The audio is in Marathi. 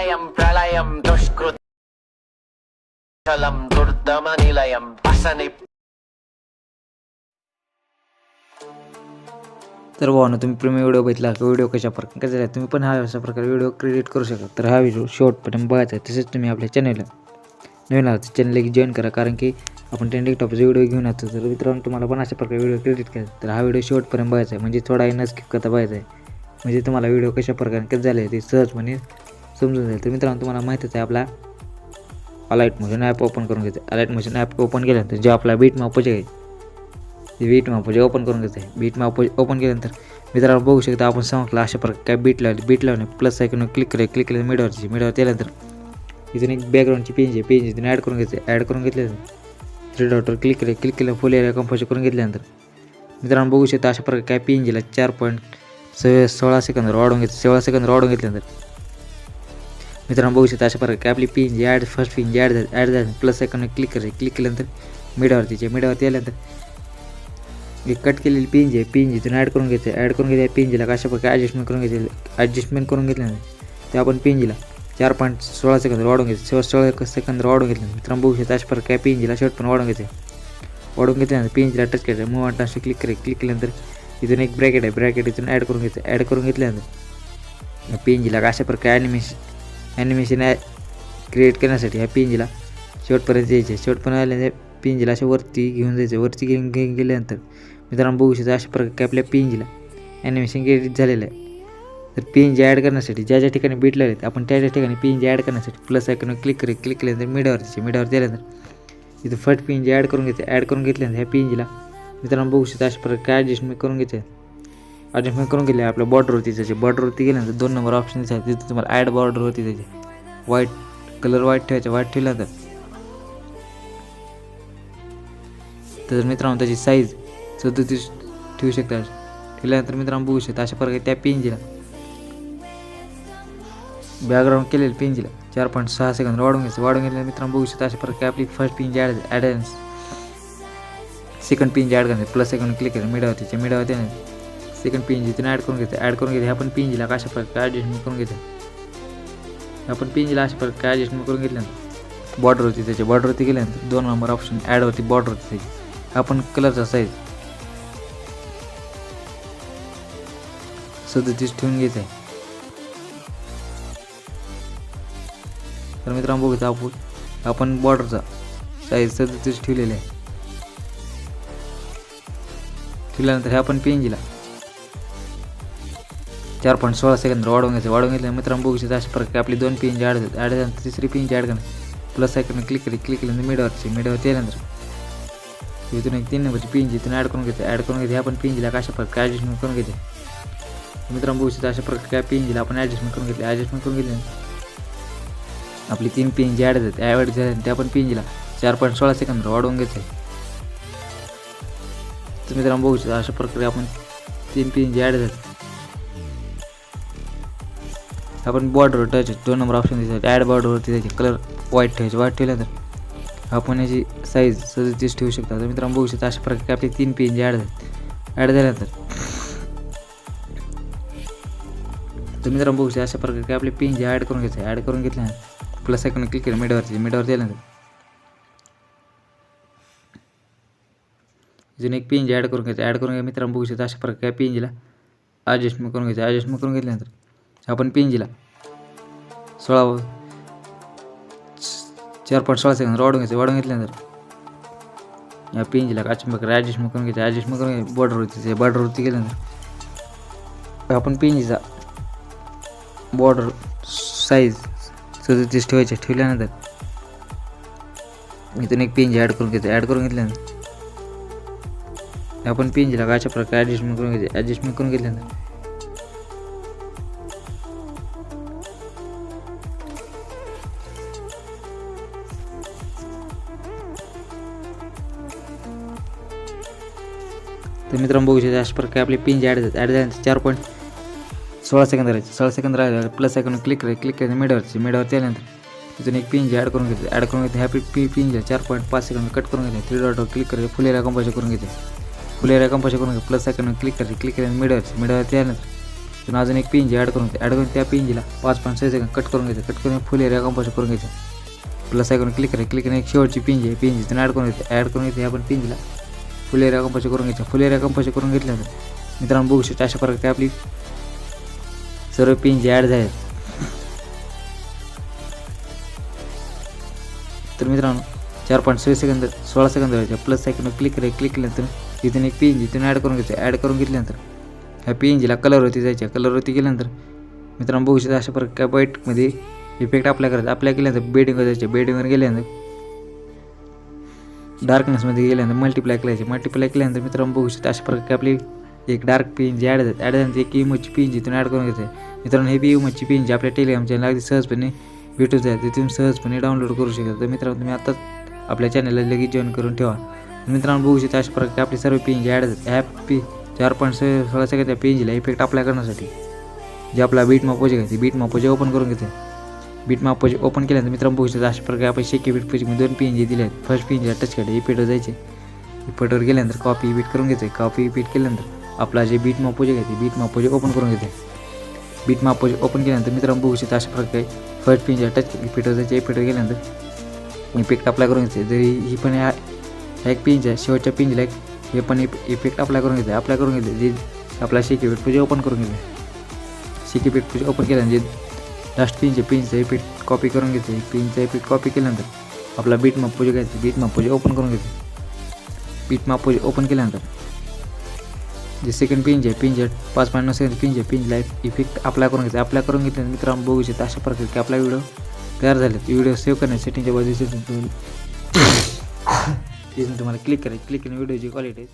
പ്രളയം പ്രളയം ദുഷ്കൃതം ദുർദമ നിലയം വസനി तर भावना तुम्ही प्रेमी व्हिडिओ बघितला की? व्हिडिओ कशा प्रकारे झाला? तुम्ही पण हा अशा प्रकारे व्हिडिओ क्रिएट करू शकता. तर हा व्हिडिओ शॉर्टपर्यंत बघायचा आहे. तसेच तुम्ही आपल्या चॅनलला नवीन आहात चॅनल एक जॉईन करा. कारण की आपण ट्रेंडिंग टॉपचे व्हिडिओ घेऊन येतो तर मित्रांनो तुम्हाला पण अशा प्रकारे व्हिडिओ क्रिएट करायचा तर हा व्हिडिओ शेवटपर्यंत बघायचा आहे. म्हणजे थोडा न स्किप करता बघायचा आहे. म्हणजे तुम्हाला व्हिडिओ कशा प्रकारे कसं झाले ते सहजपणे समजून जाईल. तर मित्रांनो तुम्हाला माहितीच आहे आपला अलाईट मशीन ॲप ओपन करून घ्यायचं अलाईट मशीन ॲप ओपन केल्यानंतर जे आपला बीट मापोचे आहे ते बीट मापो ओपन करून घ्यायचं आहे बीट मापो ओपन केल्यानंतर मित्रांनो बघू शकता आपण सांगितलं अशा प्रकारे काय बीट लावली. बीट लावणे प्लस ऐकून क्लिक करे. क्लिक केलं मिडवरची मिडवर केल्यानंतर इथून एक बॅकग्राऊंडची पेज आहे पेज इथून ॲड करून घ्यायचं ॲड करून घेतल्यानंतर थ्री डॉटवर क्लिक केले क्लिक केलं फुल एरिया कंपोज करून घेतल्यानंतर मित्रांनो बघू शकता अशा प्रकारे काय पेंजीला चार पॉईंट स सोळा सेकंदवर वाढवून घेतलं सोळा सेकंदवर वाढवून घेतल्यानंतर मित्रांनो बघू शकता अशा प्रकारे आपली पिन जी ॲड फर्स्ट पिन जी ॲड झाली ॲड झाली प्लस आयकॉन क्लिक करायची. क्लिक केल्यानंतर मिडावरती जे मिडावरती आल्यानंतर एक कट केलेली पिन जी आहे पिन जिथून ॲड करून घ्यायचं ॲड करून घ्यायचं पिंजीला कशा प्रकारे ॲडजस्टमेंट करून घ्यायचं ॲडजस्टमेंट करून घेतल्यानंतर ते आपण पिंजीला चार पॉईंट सोळा सेकंदवर वाढून घ्यायचं सोळा सोळा सेकंदवर वाढून घेतल्यानंतर मित्रांनो बघू शकता अशा प्रकारे काय पिंजीला शर्ट पण वाढवून घ्यायचं वाढवून घेतल्यानंतर पिंजीला टच करायचं मूव असे क्लिक करायचं. क्लिक केल्यानंतर इथून एक ब्रॅकेट आहे. ब्रॅकेट इथून ॲड करून घ्यायचं ॲड करून घेतल्यानंतर पिंजीला अशा प्रकारे ॲनिमेशन ॲनिमेशन क्रिएट करण्यासाठी ह्या पिंजीला शेवटपर्यंत यायचे शेवटपर्यंत आले पिंजीला अशा वरती घेऊन जायचं. वरती घेऊन घेऊन गेल्यानंतर मित्रांनो बघू शकता अशा प्रकारे आपल्या पिंजीला ॲनिमेशन क्रिएट झालेलं आहे. तर पिंजी ॲड करण्यासाठी ज्या ज्या ठिकाणी बीट लागले आपण त्या त्या ठिकाणी पिंजी ॲड करण्यासाठी प्लस आयकॉनवर क्लिक करी. क्लिक केल्यानंतर मिडावरची मिडावर दिल्यानंतर इथं फट पिंजी ॲड करून घेते. ॲड करून घेतल्यानंतर ह्या पिंजीला मित्रांनो बघू शकता अशा प्रकारे काय ॲडजस्टमेंट करून घेते ॲडजस्टमेंट करून गेले आपल्या बॉर्डरवरती त्याचे. बॉर्डरवरती गेल्यानंतर दोन नंबर ऑप्शन आहे तिथे तुम्हाला ॲड बॉर्डर होती त्याची. व्हाईट कलर व्हाईट ठेवायचे. व्हाईट ठेवल्यानंतर तर. मित्रांनो त्याची साईज सदतीस ठेवू शकता. ठेवल्यानंतर मित्रांनो बघू शकता अशा प्रकारे त्या पिंजीला बॅकग्राऊंड केलेलं पिंजीला चार पॉईंट सहा सेकंद वाढून घ्यायचं. वाढून घेतल्या मित्रांनो बघू शकता अशा प्रकारे आपली फर्स्ट पिंज ॲड ॲडन्स सेकंड पिंज ॲड करायचं प्लस सेकंड क्लिक करायचं मिडावतीच्या मिडावती सेकंड पिंजी तिने ॲड करून घेते ॲड करून घेते आपण पिंजीला कशा प्रकारे ॲडजस्टमेंट करून घेते आपण पिंजीला अशा प्रकारे ॲडजस्टमेंट करून घेतल्यानंतर बॉर्डर होती त्याची. बॉर्डरवरती गेल्यानंतर दोन नंबर ऑप्शन ॲड होती. बॉर्डर होती त्याची. आपण कलरचा साईज सदतीस ठेवून घ्यायचं आहे तर मित्रांनो बघू आपण आपण बॉर्डरचा साईज सदतीस ठेवलेला आहे. ठेवल्यानंतर हे आपण पेंजीला चार पॉईंट सोळा सेकंद वाढवून घ्यायचं वाढवून घेतलं मित्रांनो बघू शकता अशा प्रकारे आपली दोन पिंजी ॲड ॲड झाल्यानंतर तिसरी पिंजी ॲड करणं प्लस सेकंड क्लिक करी क्लिक केल्यानंतर मिडवरची मिडवरती आल्यानंतर इथून एक तीन नंबरची पिंजी इथून ॲड करून घेते ॲड करून घेते आपण पिंजीला कशा प्रकारे ॲडजस्टमेंट करून घेते मित्रांनो बघू शकता अशा प्रकारे पिंजीला आपण ॲडजस्टमेंट करून घेतली. ॲडजस्टमेंट करून घेतली आपली तीन पिंजी ॲड जाते ॲड झाले त्या पण पिंजीला चार पॉईंट सोळा सेकंद वाढवून घ्यायचं तर मित्रांनो बघू शकता अशा प्रकारे आपण तीन पिंजी ॲड झाली. आपण बॉर्डरवर ठेवायचे दोन नंबर ऑप्शन दिसतात. ॲड बॉर्डरवरती त्याचे कलर व्हाईट ठेवायचे व्हाईट ठेवल्यानंतर आपण याची साईज सदतीस ठेवू शकता. तर मित्रांनो बघू शकता अशा प्रकारे आपली तीन पेन जे ॲड झाले. ॲड झाल्यानंतर तर मित्रांनो बघू शकता अशा प्रकारे आपले पेन जे ॲड करून घ्यायचं ॲड करून घेतल्यानंतर प्लस आयकॉन क्लिक केलं. मिडवरती मिडवर दिल्यानंतर अजून एक पिंजी ॲड करून घ्यायचं ॲड करून घ्या मित्रांनो बघू शकता अशा प्रकारे पिंजीला ॲडजस्टमेंट करून घ्यायचं. ॲडजस्टमेंट करून घेतल्यानंतर आपण पिंजीला. सोळा चार पाच सोळा सेकंद वाढून घ्यायचं वाढून घेतल्यानंतर. या पिंजीला अशा प्रकारे ॲडजस्टमेंट करून घ्यायचं ॲडजस्टमेंट करून घ्यायचं बॉर्डरवरती ते बॉर्डरवरती गेल्यानंतर. आपण पिंजीचा बॉर्डर साईज सदतीस ठेवायचे ठेवल्यानंतर. इथून एक पिंजी ॲड करून घ्यायचं ॲड करून घेतल्यानंतर. आपण पिंजीला अशा प्रकारे ॲडजस्टमेंट करून घ्यायचं ॲडजस्टमेंट करून घेतल्यानंतर. तर मित्रांनो बघू शकता अशा प्रकारे आपली पिंज ॲड ॲड झाल्यानंतर चार पॉईंट सोळा सेकंद राहायचे सोळा सेकंद राहिले प्लस सेकंड क्लिक करायचं क्लिक करायचं मिडवरची मिडवरती आल्यानंतर तिथून एक पिंजी ॲड करून घेते ॲड करून घेते ह्या पी पिंजी चार पॉईंट पाच सेकंड कट करून घेते थ्री डॉटवर क्लिक करायचं फुल एरिया कंपोज करून घेते फुल एरिया कंपोज करून घेते प्लस सेकंड क्लिक करायचं क्लिक करायचं मिडवरची मिडवरती आल्यानंतर तिथून अजून एक पी ॲड करून घेते ॲड करून त्या पिंजीला पाच पॉईंट सहा सेकंड कट करून घेते कट करून फुल एरिया कंपोज करून घ्यायचं प्लस आयकॉन क्लिक करायचं क्लिक करा एक शेवटची पिंजी आहे पिंजी तिथून ॲड करून घेते ॲड करून घेते आपण पिंजीला फुल एरिया करून घ्यायचं? फुले एरिया कंपोज करून घेतल्यानंतर मित्रांनो बघू शकता अशा प्रकारे आपली सर्व पिंजी ॲड झाले तर मित्रांनो चार पॉईंट सोळा सेकंद सोळा सेकंद व्हायचे. प्लस सेकंड क्लिक करायचं क्लिक केल्यानंतर इथून एक पी एन जी इथून ॲड करून घ्यायचं. ॲड करून घेतल्यानंतर ह्या पी एन जीला कलरवरती जायच्या कलरवरती गेल्यानंतर मित्रांनो बघू शकता अशा प्रकारे बाईटमध्ये इफेक्ट अप्लाय करायचा. अप्लाय केल्यानंतर बेडिंगवर जायचे. बेडिंगवर गेल्यानंतर डार्कनेसमध्ये गेल्यानंतर मल्टिप्लाय करायचे मल्टिप्लाय केल्यानंतर मित्रांनो बघू शकता अशा प्रकारे आपली एक डार्क पेन जी ॲड ॲड झाल्यानंतर एक इमोची पेन जिथून ॲड करून घेते. मित्रांनो हे बी इमोची पिन जी आपल्या टेलिग्राम चॅनल अगदी सहजपणे भेटून जाईल ते तुम्ही सहजपणे डाउनलोड करू शकता. तर मित्रांनो तुम्ही आत्ताच आपल्या चॅनलला लगेच जॉईन करून ठेवा. मित्रांनो बघू शकता अशा प्रकारे आपली सर्व पिन जी ॲड ॲप पी चार पॉईंट सोळा सगळ्या त्या पेनजीला इफेक्ट अप्लाय करण्यासाठी. जे आपला बीट मापोजे आहे ते बीट मापोजे ओपन करून घेते. बीट मापाचे ओपन केल्यानंतर मित्रांनो बघू शकता अशा प्रकारे आपण शेकी बीट पोजी दोन पिन जे दिले आहेत. फर्स्ट पिन जे टचकडे हे पेटवर जायचे. पेटवर गेल्यानंतर कॉपी बीट करून घ्यायचं. कॉपी बीट केल्यानंतर आपला जे बीट मापोजे आहे ते बीट मापोजे ओपन करून घेते. बीट मापोजे ओपन केल्यानंतर मित्रांनो बघू शकता अशा प्रकारे फर्स्ट पिन जे टच पेटवर जायचे. पेटवर गेल्यानंतर इफेक्ट अप्लाय करून घ्यायचे जरी ही पण ह्या ह्या एक आहे. शेवटच्या पिनला एक हे पण इफेक्ट अप्लाय करून घ्यायचं अप्लाय करून घेते. जे आपला शेकी बीट पूजे ओपन करून घेते. शेकी बीट पूजे ओपन केल्यानंतर जे लास्ट पिनचे पिनचं एपीट कॉपी करून घेते. पिनचं इफेक्ट कॉपी केल्यानंतर आपला बीट माप घ्यायचं. बीट माप ओपन करून घेते. बीट माप ओपन केल्यानंतर जे सेकंड पिन जे पिन जे पाच पॉईंट नऊ सेकंड पिन जे पिनला इफेक्ट अप्लाय करून घ्यायचं अप्लाय करून घेतल्यानंतर मित्रांनो बघू शकता अशा प्रकारे की आपला व्हिडिओ तयार झाले. व्हिडिओ सेव्ह करण्यासाठी सेटिंगच्या बाजूचे तिथून तुम्हाला. क्लिक करायचं क्लिक करून व्हिडिओची क्वालिटी